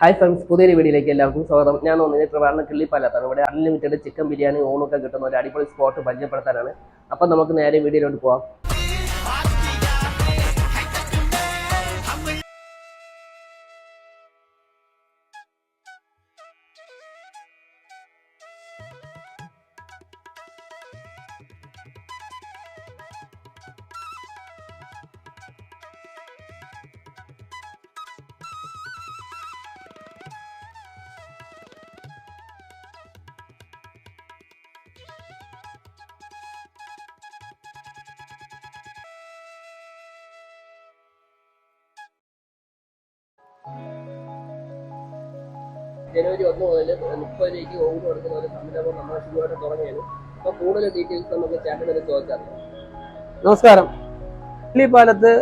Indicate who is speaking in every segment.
Speaker 1: Hi friends പുതിയൊരു വീഡിയോയിലേക്ക് എല്ലാവർക്കും സ്വാഗതം. ഞാൻ ഒന്നിനെ പ്രവാരണ കിള്ളിപ്പാലത്താണ് ഇവിടെ അൺലിമിറ്റഡ് ചിക്കൻ ബിരിയാണി ഓണൊക്കെ കിട്ടുന്ന ഒരു അടിപൊളി സ്പോട്ട് പരിചയപ്പെടുത്താനാണ്. അപ്പം നമുക്ക് നേരെ വീഡിയോയിലോട്ട് പോവാം. ജനുവരി ഒന്ന് മുതൽ മുപ്പത് രൂപയ്ക്ക് കൊടുക്കുന്ന ഒരു സംരംഭം നമ്മൾ ശുചിയായിട്ട് തുടങ്ങിയത്. അപ്പോൾ കൂടുതൽ ഡീറ്റെയിൽസ് നമുക്ക് ചേട്ടനൊരു ചോദിച്ചറിയാം
Speaker 2: നമസ്കാരം. പാലത്ത്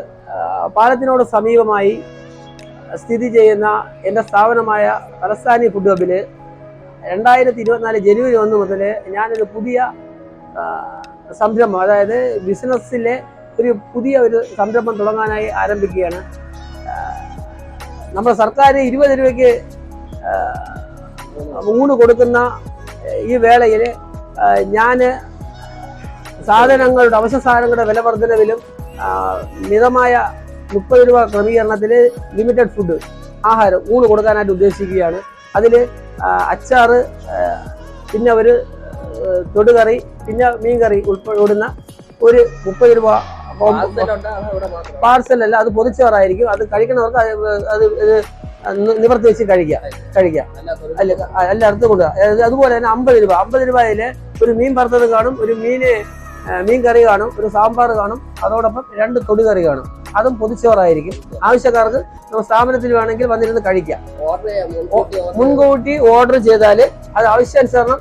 Speaker 2: പാലത്തിനോട് സമീപമായി സ്ഥിതി ചെയ്യുന്ന എന്റെ സ്ഥാപനമായ തലസ്ഥാനി ഫുഡ് ഹബിൽ രണ്ടായിരത്തി ഇരുപത്തിനാല് ജനുവരി ഒന്ന് മുതൽ ഞാനൊരു പുതിയ സംരംഭം അതായത് ബിസിനസ്സിലെ ഒരു പുതിയ ഒരു സംരംഭം തുടങ്ങാനായി ആരംഭിക്കുകയാണ്. നമ്മുടെ സർക്കാർ ഇരുപത് രൂപയ്ക്ക് ഊണ് കൊടുക്കുന്ന ഈ വേളയിൽ ഞാൻ സാധനങ്ങളുടെ അവശ്യ സാധനങ്ങളുടെ വില വർധനവിലും മിതമായ മുപ്പത് രൂപ ക്രമീകരണത്തിൽ ലിമിറ്റഡ് ഫുഡ് ആഹാരം ഊണ് കൊടുക്കാനായിട്ട് ഉദ്ദേശിക്കുകയാണ്. അതിൽ അച്ചാറ് പിന്നെ ഒരു തൊടുകറി പിന്നെ മീൻകറി ഉൾപ്പെടുന്ന ഒരു മുപ്പത് രൂപ പാർസൽ അല്ല അത് പൊതിച്ചോറായിരിക്കും അത് കഴിക്കുന്നവർക്ക് അത് നിവർത്തി വെച്ച് കഴിക്കാം കഴിക്കാം അല്ല അല്ല അടുത്ത് കൊടുക്കുക. അതുപോലെ തന്നെ അമ്പത് രൂപ. അമ്പത് രൂപയിൽ ഒരു മീൻ വറുത്തത് കാണും ഒരു മീന് മീൻ കറി കാണും ഒരു സാമ്പാർ കാണും അതോടൊപ്പം രണ്ട് തൊടുകറി കാണും. അതും പൊതിച്ചോറായിരിക്കും. ആവശ്യക്കാർക്ക് സ്ഥാപനത്തിൽ വേണമെങ്കിൽ വന്നിരുന്ന് കഴിക്കാം.
Speaker 1: മുൻകൂട്ടി
Speaker 2: ഓർഡർ ചെയ്താൽ അത് ആവശ്യാനുസരണം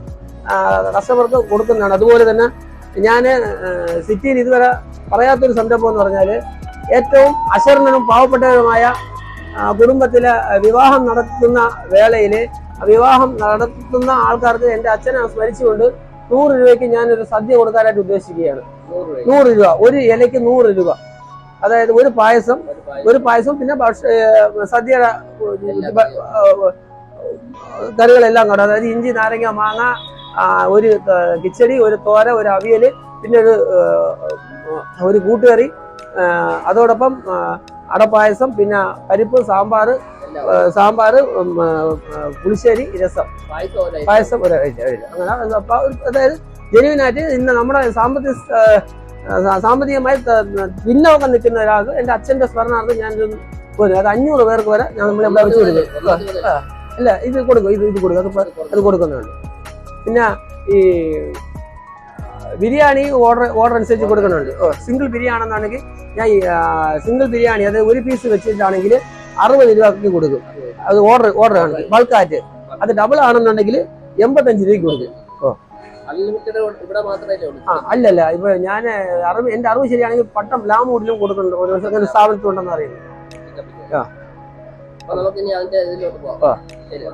Speaker 2: കസ്റ്റമർക്ക് കൊടുക്കുന്നതാണ്. അതുപോലെ തന്നെ ഞാൻ സിറ്റിയിൽ ഇതുവരെ പറയാത്തൊരു സംരംഭം എന്ന് പറഞ്ഞാൽ ഏറ്റവും അശരണനും പാവപ്പെട്ടവരുമായ കുടുംബത്തിലെ വിവാഹം നടത്തുന്ന വേളയിൽ വിവാഹം നടത്തുന്ന ആൾക്കാർക്ക് എന്റെ അച്ഛനെ സ്മരിച്ചുകൊണ്ട് നൂറ് രൂപയ്ക്ക് ഞാൻ ഒരു സദ്യ കൊടുക്കാനായിട്ട് ഉദ്ദേശിക്കുകയാണ്.
Speaker 1: നൂറ് രൂപ.
Speaker 2: ഒരു ഇലയ്ക്ക് നൂറ് രൂപ. അതായത് ഒരു പായസം
Speaker 1: ഒരു
Speaker 2: പായസം പിന്നെ സദ്യയുടെ കറികളെല്ലാം കൂടെ അതായത് ഇഞ്ചി നാരങ്ങ മാങ്ങ ഒരു കിച്ചടി ഒരു തോര ഒരു അവിയൽ പിന്നെ ഒരു ഒരു കൂട്ടുകറി അതോടൊപ്പം അടപ്പായസം പിന്നെ പരിപ്പ് സാമ്പാർ സാമ്പാർ പുളിശ്ശേരി രസം.
Speaker 1: പായസം ഒരു.
Speaker 2: അങ്ങനെ അതായത് ജെനുവിനായിട്ട് ഇന്ന് നമ്മുടെ സാമ്പത്തിക സാമ്പത്തികമായി പിന്നോക്കം നിൽക്കുന്ന ഒരാൾക്ക് എന്റെ അച്ഛന്റെ സ്മരണാർത്ഥം ഞാൻ പോരും അത് അഞ്ഞൂറ് പേർക്ക് വരെ ഞാൻ നമ്മളെ ഇവിടെ വെച്ച് കൊടുക്കും. അല്ല ഇത് കൊടുക്കും ഇത് ഇത് കൊടുക്കും. അത് അത് കൊടുക്കുന്നുണ്ട്. പിന്നെ ഈ ബിരിയാണി ഓർഡർ ഓർഡർ അനുസരിച്ച് കൊടുക്കുന്നുണ്ട്. ഓ സിംഗിൾ ബിരിയാണി എന്നാണെങ്കിൽ ഞാൻ സിംഗിൾ ബിരിയാണി അത് ഒരു പീസ് വെച്ചിട്ടാണെങ്കിൽ അറുപത് രൂപയ്ക്ക് കൊടുക്കും. അത് ഓർഡർ ഓർഡർ ആണ്. ബൾക്കായിട്ട് അത് ഡബിൾ ആണെന്നുണ്ടെങ്കിൽ എൺപത്തഞ്ച് രൂപയ്ക്ക് കൊടുക്കും.
Speaker 1: ഉള്ളൂ?
Speaker 2: ആ അല്ലല്ല. ഇപ്പൊ ഞാൻ അറിവ് എന്റെ അറിവ് ശരിയാണെങ്കിൽ പട്ടം ലാമൂടിലും കൊടുക്കുന്നുണ്ട്. ഒരു അങ്ങനെ സ്ഥാപനത്തിലുണ്ടെന്ന് അറിയുന്നു. ആ.
Speaker 1: നമുക്ക് ഇനി അതിന്റെ ഇതിലോട്ട്
Speaker 2: ആ.
Speaker 1: പോവാം ശരി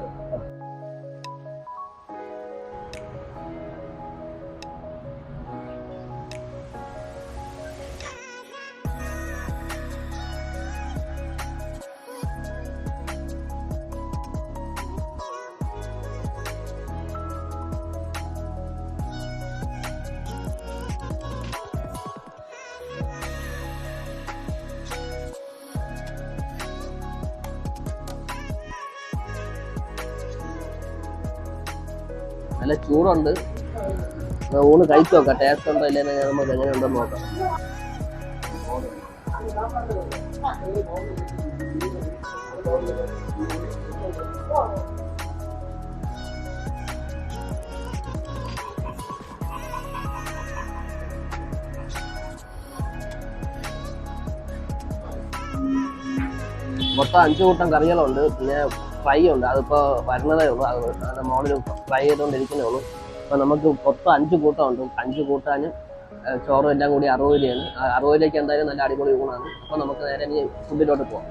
Speaker 1: നല്ല ചൂടുണ്ട്. ഊണ് കഴിച്ചു നോക്കാം ടേസ്റ്റ് ഉണ്ടോ ഇല്ലെന്ന് നമുക്ക് എങ്ങനെ ഉണ്ടെന്ന് നോക്കാം. മൊത്തം അഞ്ചു കൂട്ടം കറികളുണ്ട്. പിന്നെ ഫ്രൈ ഉണ്ട് അതിപ്പോ വരുന്നതേ ഉള്ളൂ. അത് അതിന്റെ മോളിൽ ഫ്രൈ ചെയ്തുകൊണ്ടിരിക്കുന്നേ ഉള്ളൂ. അപ്പൊ നമുക്ക് മൊത്തം അഞ്ച് കൂട്ടം ഉണ്ട് അഞ്ച് കൂട്ടാനും ചോറും എല്ലാം കൂടി അറുപത് രൂപയാണ് ആ അറുപത് രൂപയ്ക്ക് എന്തായാലും നല്ല അടിപൊളി ഊണാണ്. അപ്പൊ നമുക്ക് നേരെ ഇനി ഫുഡിലോട്ട് പോവാം.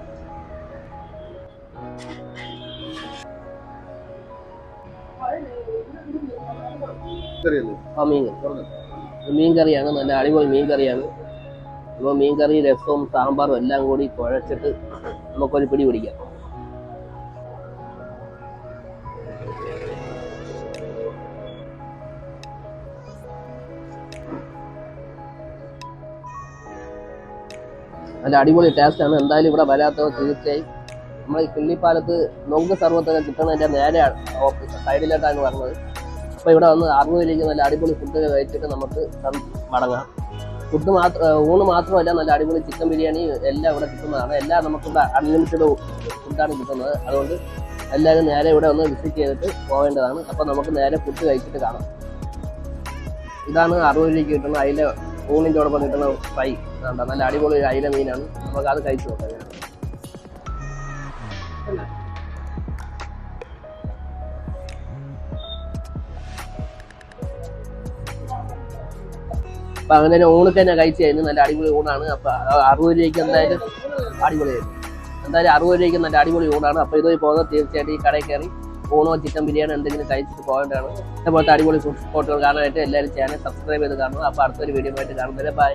Speaker 1: ആ മീൻ മീൻ കറിയാണ്. നല്ല അടിപൊളി മീൻ കറിയാണ്. അപ്പോൾ മീൻ കറി രസവും സാമ്പാറും എല്ലാം കൂടി കുഴച്ചിട്ട് നമുക്കൊരു പിടി പിടിക്കാം. നല്ല അടിപൊളി ടേസ്റ്റ് ആണ്. എന്തായാലും ഇവിടെ വരാത്തവർ തീർച്ചയായും നമ്മൾ ഈ കിള്ളിപ്പാലത്ത് നോക്ക് സർവത്തൊക്കെ കിട്ടുന്നതിന്റെ നേരെയാണ് സൈഡിലോട്ടാണ് പറഞ്ഞത് അപ്പോൾ ഇവിടെ വന്ന് അറുപതിലേക്ക് നല്ല അടിപൊളി ഫുഡ് കഴിച്ചിട്ട് നമുക്ക് മടങ്ങാം. ഫുഡ് മാത്രം ഊണ് മാത്രമല്ല നല്ല അടിപൊളി ചിക്കൻ ബിരിയാണി എല്ലാം ഇവിടെ കിട്ടുന്നതാണ്. എല്ലാം നമുക്കിവിടെ അൺലിമിറ്റഡ് ഫുഡാണ് കിട്ടുന്നത്. അതുകൊണ്ട് എല്ലാവരും നേരെ ഇവിടെ ഒന്ന് വിസിറ്റ് ചെയ്തിട്ട് പോവേണ്ടതാണ്. അപ്പോൾ നമുക്ക് നേരെ ഫുഡ് കഴിച്ചിട്ട് കാണാം. ഇതാണ് അറുപത് രൂപയ്ക്ക് കിട്ടുന്ന അയില ഊണിന്റെ ഒപ്പം കിട്ടുന്ന ഫ്രൈ. കണ്ടോ? നല്ല അടിപൊളി ഒരു അയില മീനാണ്. നമുക്ക് അത് കഴിച്ചു നോക്കാം. അപ്പൊ അങ്ങനെ ഒരു ഊണൊക്കെ തന്നെ കഴിച്ചു കഴിഞ്ഞു നല്ല അടിപൊളി ഊണാണ്. അപ്പൊ അറുപത് രൂപയ്ക്ക് എന്തായാലും അടിപൊളിയായിരുന്നു. എന്തായാലും അറുപത് രൂപയ്ക്ക് നല്ല അടിപൊളി ഊണാണ്. അപ്പൊ ഇതുപോലെ പോകുന്നത് തീർച്ചയായിട്ടും ഈ കടയിൽ കയറി ഊണോ ചിക്കൻ ബിരിയാണി എന്തെങ്കിലും കഴിച്ചിട്ട് പോകേണ്ടതാണ്. ഇതുപോലത്തെ അടിപൊളി ഫുഡ് സ്പോട്ടുകൾ കാണാനായിട്ട് എല്ലാവരും ചാനൽ സബ്സ്ക്രൈബ് ചെയ്ത് കാണുക. അപ്പോൾ അടുത്തൊരു വീഡിയോ ആയിട്ട് കാണുന്നത് ബൈ